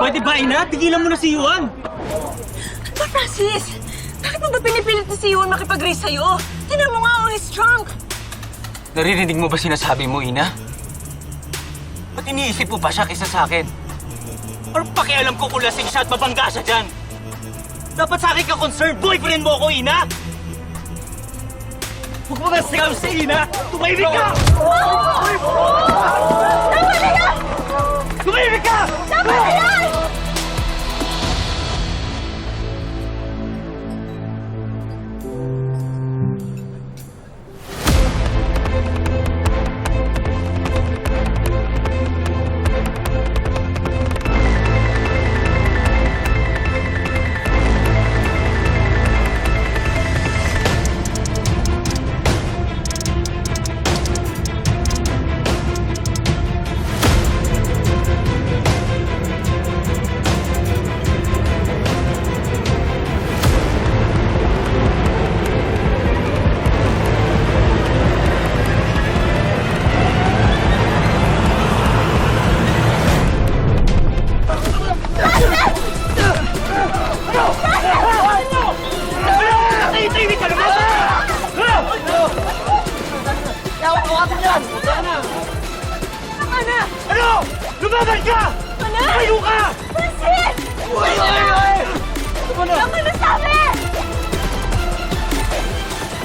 Pwede ba, ina? Tigilan mo na si Juan. Ba, Francis? Bakit mo ba pinipilit na si Yuan makipag-race sa'yo? Tinan mo nga, oh, he's drunk. Naririnig mo ba sinasabi mo, ina? Ba't iniisip mo pa siya kaysa sa akin? Or pakialam ko kung lasing siya at mabangga siya dyan? Dapat sa akin ka concerned, boyfriend mo ako, ina! Huwag mo nga sigaw sa ina! Tumahimik ka! Tumahimik Lumaban ka! Tumayo ka! Francis! Tama na sabi!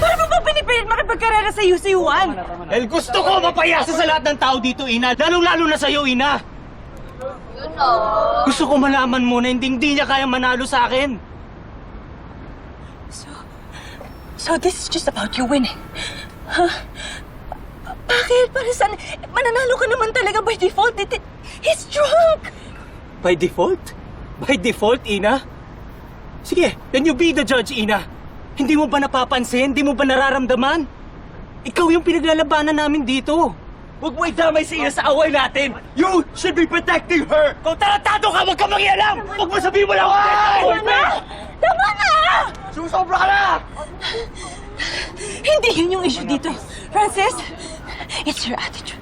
Paano mo ba pinipilit makipagkarera sa iyo si Juan? El gusto ko mapayasa sa lahat ng tao dito, Ina. Lalong-lalo na sa'yo, Ina. Gusto ko malaman mo na hindi, hindi niya kaya manalo sa akin. So, so this is just about you winning. Huh? Bakit? Para saan? Mananalo ka naman talaga by default. It- He's drunk! By default? By default, Ina? Sige, then you be the judge, Ina. Hindi mo ba napapansin? Hindi mo ba nararamdaman? Ikaw yung pinaglalabanan namin dito. Huwag mo idamay si Ina sa away natin! You should be protecting her! Kung tarantado ka, huwag ka mangialam! Huwag mo sabihin mo lang ako! Tama na! Tama na! Susobra ka na! Hindi yun yung issue dito. Francis, it's your attitude.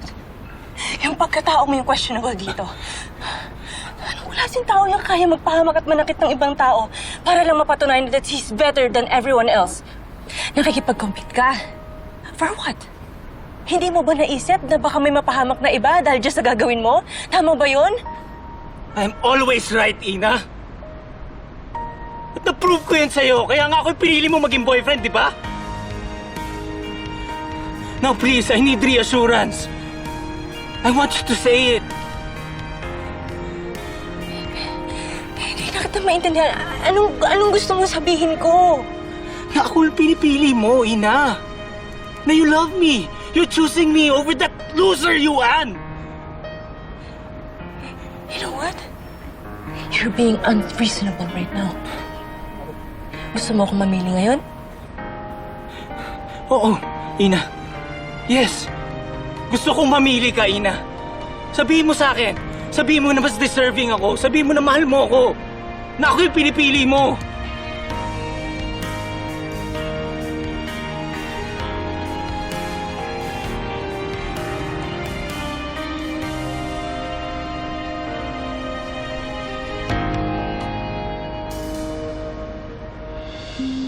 Yung pagkatao mo yung questionable dito. Anong klaseng tao yung kaya magpahamak at manakit ng ibang tao para lang mapatunayan that he's better than everyone else? Nakikipag-compete ka. For what? Hindi mo ba naisip na baka may mapahamak na iba dahil just sa gagawin mo? Tama ba yun? I'm always right, Ina. At na-prove ko yan sa'yo, kaya nga ako pinili mo maging boyfriend, di ba? Now please, I need reassurance. I want you to say it. Hindi na kita maintindihan. Anong, anong gusto mo sabihin ko? Na ako yung pinipili mo, Ina. Na you love me. You're choosing me over that loser, Yuan. You know what? You're being unreasonable right now. Gusto mo akong mamili ngayon? Oo, Ina. Yes. Gusto kong mamili ka, Ina. Sabihin mo sa akin. Sabihin mo na mas deserving ako. Sabihin mo na mahal mo ako. Na ako yung pinipili mo. Mm-hmm.